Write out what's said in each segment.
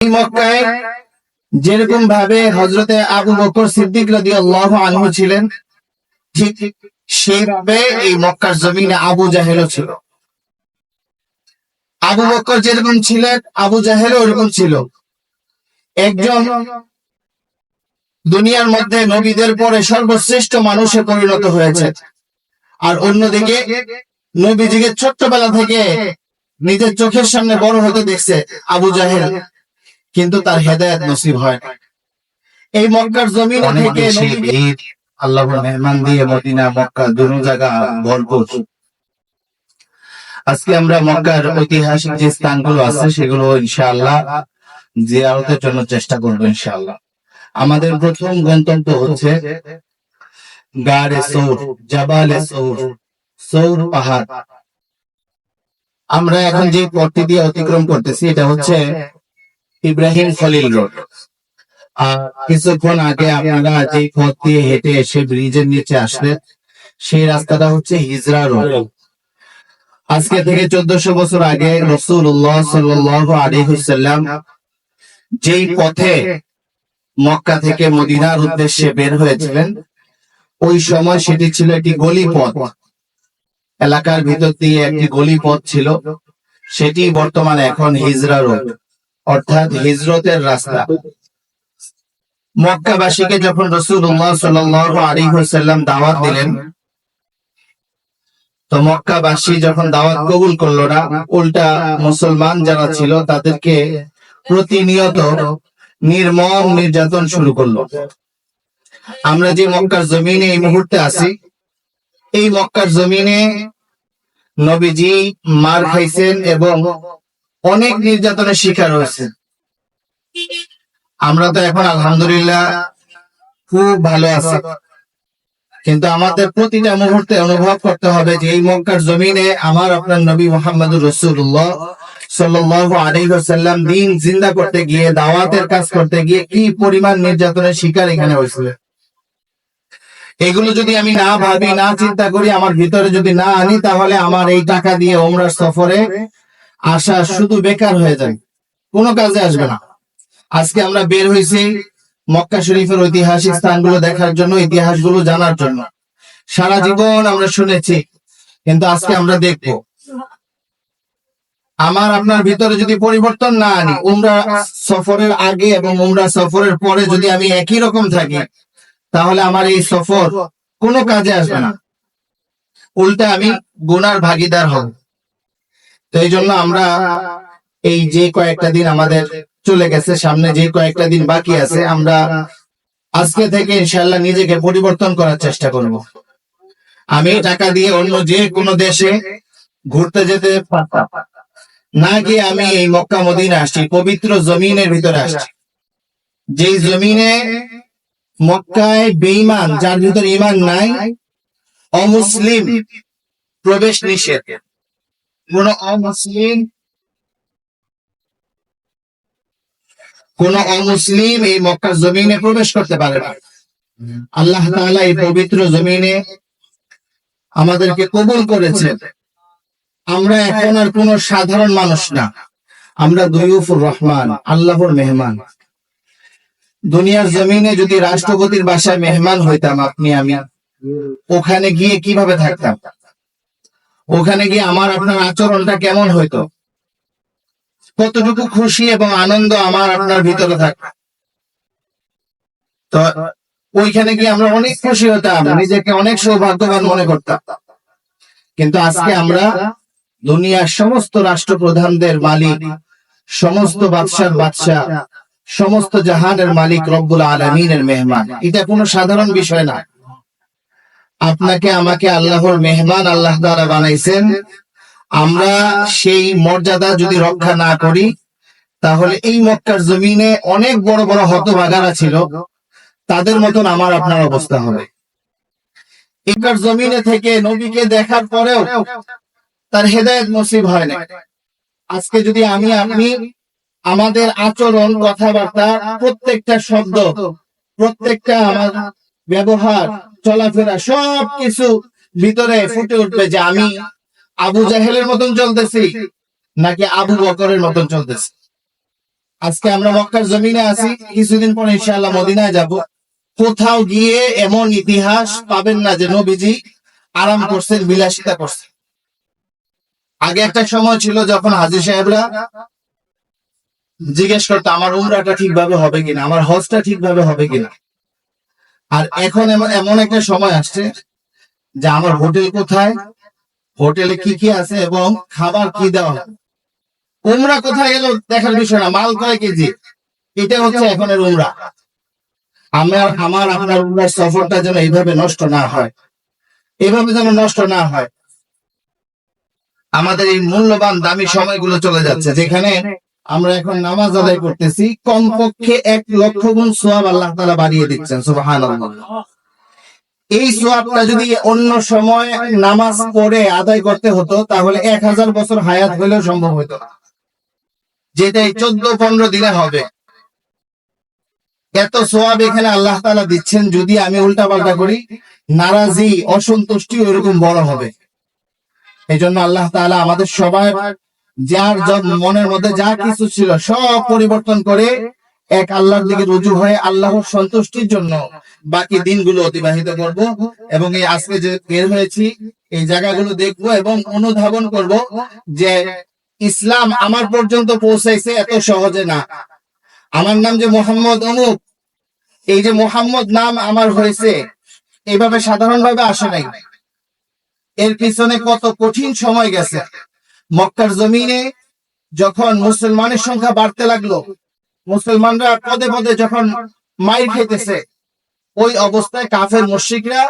মক্কায় যেরকম ভাবে হজরতে আবু বকর সিদ্দিক রাদি আল্লাহ আনহু ছিলেন, ঠিক সেইভাবে এই মক্কার জমিনে আবু জাহেলও ছিল। আবু বকর যেরকম ছিলেন, আবু জাহেলও ওরকম ছিল। একজন দুনিয়ার মধ্যে নবীদের পরে সর্বশ্রেষ্ঠ মানুষে পরিণত হয়েছে। আর অন্যদিকে নবীজিকে ছোট্টবেলা থেকে নিজের চোখের সামনে বড় হতে দেখছে আবু জাহেল। কিন্তু তার হেদায়ত নসিব হয় না। এই মক্কার জমিন থেকে আল্লাহর মেহমান দিয়ে মদিনা মক্কা দুনো জায়গা ভরপুর। আজকে আমরা মক্কার ঐতিহাসিক যে স্থানগুলো আছে সেগুলো ইনশাআল্লাহ জিয়ারতের জন্য চেষ্টা করব ইনশাআল্লাহ। আমাদের প্রথম গন্তব্য হচ্ছে গাড়ে সৌর জাবালে সৌর সৌর পাহাড়। আমরা এখন যে পথটি দিয়ে অতিক্রম করতেছি এটা হচ্ছে ইব্রাহিম খলিল রোড। আর কিছুক্ষণ আগে আপনারা যে পথ দিয়ে হেঁটে এসে ব্রিজের নিচে আসলেন, সেই রাস্তাটা হচ্ছে হিজরা রোড। আজকে থেকে চোদ্দশো বছর আগে রসুল্লাহ সাল্লাহ আলিহাল্লাম যেই পথে মক্কা থেকে মদিনার উদ্দেশ্যে বের হয়েছিলেন, ওই সময় সেটি ছিল একটি গলি পথ। এলাকার ভিতর দিয়ে একটি গলি পথ ছিল, সেটি বর্তমানে এখন হিজরা রোড। অর্থাৎ হিজরতের রাস্তা। মক্কাবাসীকে যখন রসুল্লাহ সাল্লাম দাওয়াত দিলেন, তো মক্কাবাসী যখন দাওয়াত কবুল করল না, উল্টা মুসলমান যারা ছিল তাদেরকে প্রতিনিয়ত নির্মম নির্যাতন শুরু করল। আমরা যে মক্কার জমিনে এই মুহূর্তে আছি, এই মক্কার জমিনে নবীজি মার খাইছেন এবং অনেক নির্যাতনের শিকার হয়েছে। আমরা তো এখন আলহামদুলিল্লাহ খুব ভালো আছি। কিন্তু আমাদের প্রতিটা মুহূর্তে অনুভব করতে হবে যে এই মক্কার জমিনে আমার আপনার নবী মোহাম্মদুর রসুল্লাহ সাল্লাল্লাহু আলাইহি দিন জিন্দা করতে গিয়ে, দাওয়াতের কাজ করতে গিয়ে কি পরিমাণ নির্যাতনের শিকার এখানে হয়েছিল? এগুলো যদি আমি না ভাবি, না চিন্তা করি, আমার ভিতরে যদি না আনি, তাহলে আমার এই টাকা দিয়ে ওমরার সফরে আসা শুধু বেকার হয়ে যায়। কোনো কাজে আসবে না। আজকে আমরা বের হয়েছি মক্কা শরীফের ঐতিহাসিক স্থানগুলো দেখার জন্য, ইতিহাসগুলো জানার জন্য। সারা জীবন আমরা শুনেছি, কিন্তু আজকে আমরা দেখব। আমার আপনার ভিতরে যদি পরিবর্তন না আনি, উমরা সফরের আগে এবং উমরা সফরের পরে যদি আমি একই রকম থাকি, তাহলে আমার এই সফর কোনো কাজে আসবে না। উল্টে আমি গুনার ভাগিদার হব। তো এই জন্য আমরা এই যে কয়েকটা দিন আমাদের চলে গেছে, সামনে যে কয়েকটা দিন বাকি আছে, আমরা আজকে থেকে ইনশাল্লাহ নিজেকে পরিবর্তন করার চেষ্টা করব। আমি টাকা দিয়ে অন্য যে কোনো দেশে ঘুরতে যেতে পারতাম। না গিয়ে আমি এই মক্কা মদিনা আসছি, পবিত্র জমিনের ভিতরে আসছি। যেই জমিনে মক্কায় বেঈমান, যার ভিতরে ইমান নাই, অমুসলিম প্রবেশ নিষেধ। কোন অমুসলিম কোন অমুসলিম এই মক্কার জমিনে প্রবেশ করতে পারে না। আল্লাহ তাআলা এই পবিত্র জমিনে আমাদেরকে কবুল করেছেন। আমরা এখন আর কোন সাধারণ মানুষ না। আমরা দয়ুফুর রহমান, আল্লাহর মেহমান। দুনিয়ার জমিনে যদি রাষ্ট্রপতির বাসায় মেহমান হইতাম আপনি, আমি ওখানে গিয়ে কীভাবে থাকতাম? ওখানে গিয়ে আমার আপনার আচরণটা কেমন হইতো? কতটুকু খুশি এবং আনন্দ আমার আপনার ভিতরে থাকবে? তো ওইখানে গিয়ে আমরা অনেক খুশি হতাম, নিজেকে অনেক সৌভাগ্যবান মনে করতাম। কিন্তু আজকে আমরা দুনিয়ার সমস্ত রাষ্ট্রপ্রধানদের মালিক, সমস্ত বাদশার বাদশাহ, সমস্ত জাহানের মালিক রব্বুল আলমিনের মেহমান। এটা কোনো সাধারণ বিষয় না। আপনাকে আমাকে আল্লাহর মেহমান আল্লাহ দ্বারা বানাইছেন। আমরা সেই মর্যাদা যদি রক্ষা না করি, তাহলে এই মক্কার জমিনে অনেক বড় বড় হতভাগারা ছিল। তাদের মতন আমার আপনার অবস্থা হবে। একার জমিনে থেকে নবীকে দেখার পরেও তার হেদায়ত নসিব হয় না আজকে যদি আমি, আপনি আমাদের আচরণ, কথাবার্তা, প্রত্যেকটা শব্দ, প্রত্যেকটা আমার ব্যবহার চলাফেরা সব কিছু ভিতরে ফুটে উঠবে যে আমি আবু জাহেলের মতন চলতেছি নাকি আবু বকরের মতন চলতেছি? আজকে আমরা মক্কার জমিনে আছি কিছুদিন পরে ইনশাআল্লাহ মদিনায় যাব। কোথাও গিয়ে এমন ইতিহাস পাবেন না যে নবীজি আরাম করছেন বিলাসিতা করছেন। আগে একটা সময় ছিল যখন হাজির সাহেবরা জিজ্ঞেস করতো আমার উমরাটা ঠিকভাবে হবে কিনা? আমার হজটা ঠিকভাবে হবে কিনা? আর এখন এমন একটা সময় আসছে যে আমার হোটেল কোথায় হোটেলে কি কি আছে এবং খাবার কি দেওয়া উমরা কোথায় গেল দেখার বিষয় না মাল কয় কেজি? এটা হচ্ছে এখনের উমরা। আমার আমার আপনার উমরার সফরটা যেন এইভাবে নষ্ট না হয়। এভাবে যেন নষ্ট না হয়। আমাদের এই মূল্যবান দামি সময়গুলো চলে যাচ্ছে যেখানে আমরা এখন নামাজ আদায় করতেছি কমপক্ষে এক লক্ষ গুণ সোয়াব আল্লাহ তালা বাড়িয়ে দিচ্ছেন সুবাহান এই সোয়াবটা যদি অন্য সময় নামাজ পড়ে আদায় করতে হতো তাহলে এক হাজার বছর হায়াত হলেও সম্ভব হতো না। যেটা এই চোদ্দ পনেরো দিনে হবে। এত সোয়াব এখানে আল্লাহ তালা দিচ্ছেন যদি আমি উল্টা পাল্টা করি নারাজি অসন্তুষ্টি ওইরকম বড় হবে। এই জন্য আল্লাহ তাআলা আমাদের সবার যার মনের মধ্যে যা কিছু ছিল সব পরিবর্তন করে এক আল্লাহর দিকে রুজু হয়ে আল্লাহর সন্তুষ্টির জন্য বাকি দিনগুলো অতিবাহিত করব এবং এই আজকে যে বের হয়েছি, এই জায়গাগুলো দেখব এবং অনুধাবন করব যে ইসলাম আমার পর্যন্ত পৌঁছাইছে এত সহজে না। আমার নাম যে মোহাম্মদ অমুক, এই যে মোহাম্মদ নাম আমার হয়েছে এইভাবে সাধারণভাবে আসে নাই। এর পিছনে কত কঠিন সময় গেছে। মক্কার জমিনে যখন মুসলমানের সংখ্যা বাড়তে লাগল, মুসলমানরা পদে পদে যখন মাইর খাইতেছে, ওই অবস্থায় কাফের মুশরিকরা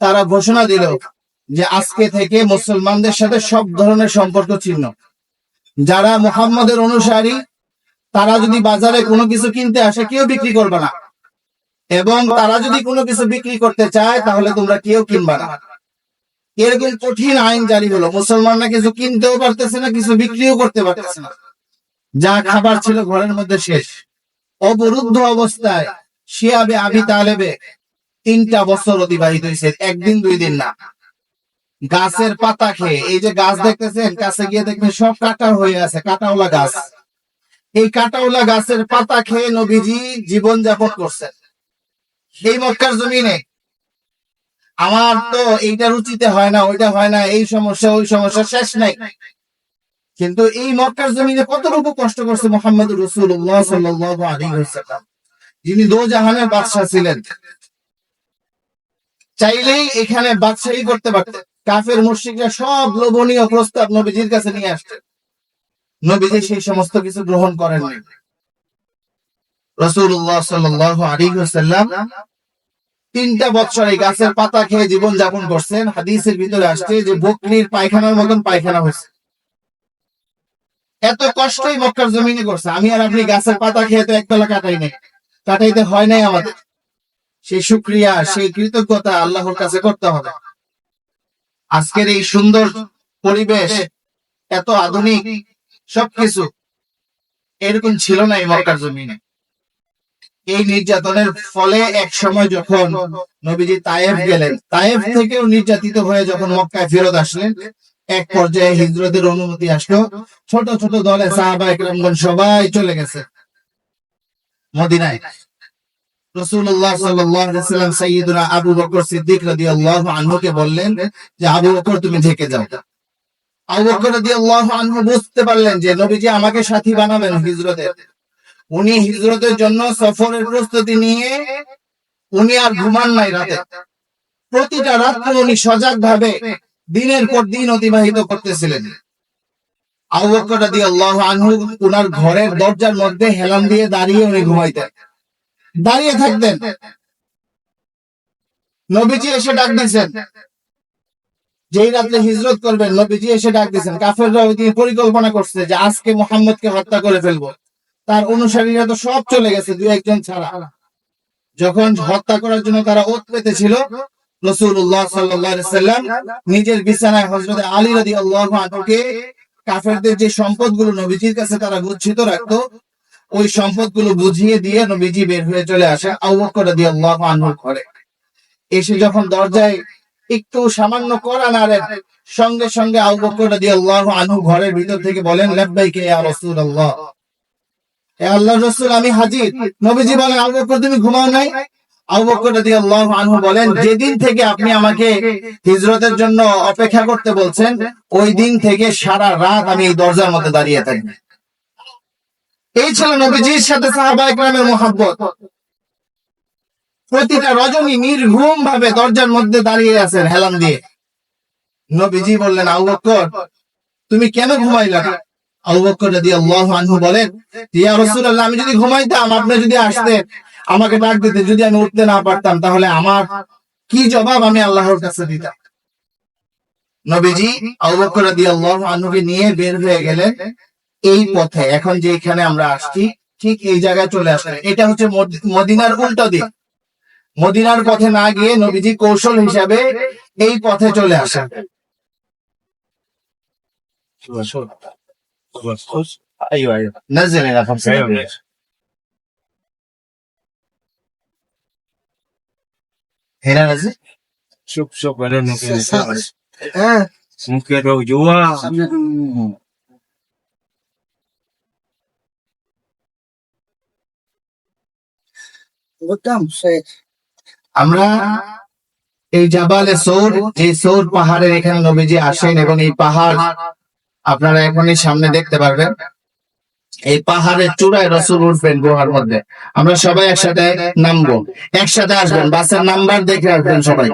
তারা ঘোষণা দিল যে আজকে থেকে মুসলমানদের সাথে সব ধরনের সম্পর্ক ছিন্ন। যারা মুহাম্মদের অনুসারী, তারা যদি বাজারে কোনো কিছু কিনতে আসে, কেউ বিক্রি করবে না। এবং তারা যদি কোনো কিছু বিক্রি করতে চায়, তাহলে তোমরা কেউ কিনবা না। এরকম কঠিন আইন জারি হলো। মুসলমানরা কিছু কিনতেও পারতেছে না, কিছু বিক্রিও করতে পারতেছে না। যা খাবার ছিল ঘরের মধ্যে শেষ। অবরুদ্ধ অবস্থায় শিয়াবে আবি তালেবে তিনটা বছর অতিবাহিত হয়েছে, একদিন দুই দিন না। গাছের পাতা খেয়ে, এই যে গাছ দেখতেছেন কাছে গিয়ে দেখবেন সব কাটা হয়ে আছে কাটাওলা গাছ। এই কাটাওলা গাছের পাতা খেয়ে নবীজি জীবন যাপন করছেন। এই মক্কার জমিনে আমার তো এইটা রুচিতে হয় না, ওইটা হয় না, এই সমস্যা, ওই সমস্যা, শেষ নাই। কিন্তু এই মক্কার জমিনে কতটুকু কষ্ট করছে মোহাম্মদ সাল্লাল্লাহু যিনি দো জাহানের বাদশাহ ছিলেন। চাইলেই এখানে বাদশাহী করতে পারতেন। কাফের মুশরিকরা সব লোভনীয় প্রস্তাব নবীজির কাছে নিয়ে আসতেন। নবীজি সেই সমস্ত কিছু গ্রহণ করেন রসুল্লাহ সাল্লাল্লাহু আলাইহি ওয়াসাল্লাম তিনটা বছর এই গাছের পাতা খেয়ে জীবন যাপন করছেন। হাদিসের ভিতরে আসছে যে বকরির পায়খানার মতন পায়খানা হয়েছে। এত কষ্টই মক্কার জমিনে করছে। আমি আর আপনি গাছের পাতা খেয়ে তো একবেলা কাটাই নাই। কাটাইতে হয় নাই আমাদের। সেই সুক্রিয়া সেই কৃতজ্ঞতা আল্লাহর কাছে করতে হবে। আজকের এই সুন্দর পরিবেশ, এত আধুনিক সবকিছু এরকম ছিল না এই মক্কার জমিনে। এই নির্যাতনের ফলে এক সময় যখন নবীজি তায়েফ গেলেন, তায়েফ থেকেও নির্যাতিত হয়ে যখন মক্কায় ফেরত আসলেন, এক পর্যায়ে হিজরতের অনুমতি আসলো, ছোট ছোট দলে সাহাবা একরামগণ সবাই চলে গেছে মদিনায়। আমাকে সাথী বানাবেন হিজরতের উনি হিজরতের জন্য সফরের প্রস্তুতি নিয়ে উনি আর ঘুমান নাই রাতে। প্রতিটা রাত্রে উনি সজাগ ভাবে দিনের পর দিন অতিবাহিত করতেছিলেন। আবু বকর রাদিয়াল্লাহু আনহু উনার ঘরের দরজার মধ্যে হেলান দিয়ে দাঁড়িয়ে উনি ঘুমাইতেন। দাঁড়িয়ে থাকতেন। নবীজি এসে ডাক দিয়েছেন। যেই রাত্রে হিজরত করবেন, নবীজি এসে ডাক দিয়েছেন। কাফেররা পরিকল্পনা করছে যে আজকে মোহাম্মদকে হত্যা করে ফেলব। তার অনুসারীরা তো সব চলে গেছে, দুই একজন ছাড়া। যখন হত্যা করার জন্য তারা ওত পেতেছিল রসুল্লাহ সাল্লাম নিজের বিছানায় হজরত আলী আল্লাহ কাফেরদের যে সম্পদগুলো নবীজির কাছে তারা রাখতো, ওই সম্পদগুলো বুঝিয়ে দিয়ে নবীজি বের হয়ে চলে আসে আবু বকর রাদিয়াল্লাহু আনহুর ঘরে। এসে যখন দরজায় একটু সামান্য করা নাড়েন, সঙ্গে সঙ্গে আবু বকর রাদিয়াল্লাহু আনহু ঘরের ভিতর থেকে বলেন, লাব্বাইকা ইয়া রাসূলুল্লাহ। আল্লাহ রসুল, আমি হাজির। নবীজি বলেন, আবু তুমি ঘুমাও নাই? বলেন, যেদিন থেকে আপনি আমাকে হিজরতের জন্য অপেক্ষা করতে বলছেন, ওই দিন থেকে সারা রাত আমি এই দরজার মধ্যে দাঁড়িয়ে থাকি। এই ছিল নবীজির সাথে সাহাবা একরামের প্রতিটা রজনী নির্ঘুম ভাবে দরজার মধ্যে দাঁড়িয়ে আছেন হেলান দিয়ে। নবীজি বললেন, আবু তুমি কেন ঘুমাইলা? আমি যদি ঘুমাইতাম, আপনি যদি আসতেন, আমাকে ডাক দিতে যদি আমি উঠতে না পারতাম, তাহলে আমার কি জবাব আমি আল্লাহর কাছে দিতাম? নবীজি আনহুকে নিয়ে বের হয়ে গেলেন এই পথে। এখন যে এখানে আমরা আসছি, ঠিক এই জায়গায় চলে আসলেন। এটা হচ্ছে মদিনার উল্টো দিক। মদিনার পথে না গিয়ে নবীজি কৌশল হিসাবে এই পথে চলে আসেন। ايوه ايوه نزل الى خمسة دقائق. هنا نزل شوف شوف بعدين ممكن হ্যাঁ ممكن لو جوا আমরা এই জাবালে সৌর যে সৌর পাহাড়ের এখানে নবীজি আসেন এবং এই পাহাড় আপনারা এখনই সামনে দেখতে পারবেন এই পাহাড়ের চূড়ায় রসুল উঠবেন গুহার মধ্যে। আমরা সবাই একসাথে নামবো। একসাথে আসবেন, বাসের নাম্বার দেখে আসবেন সবাই।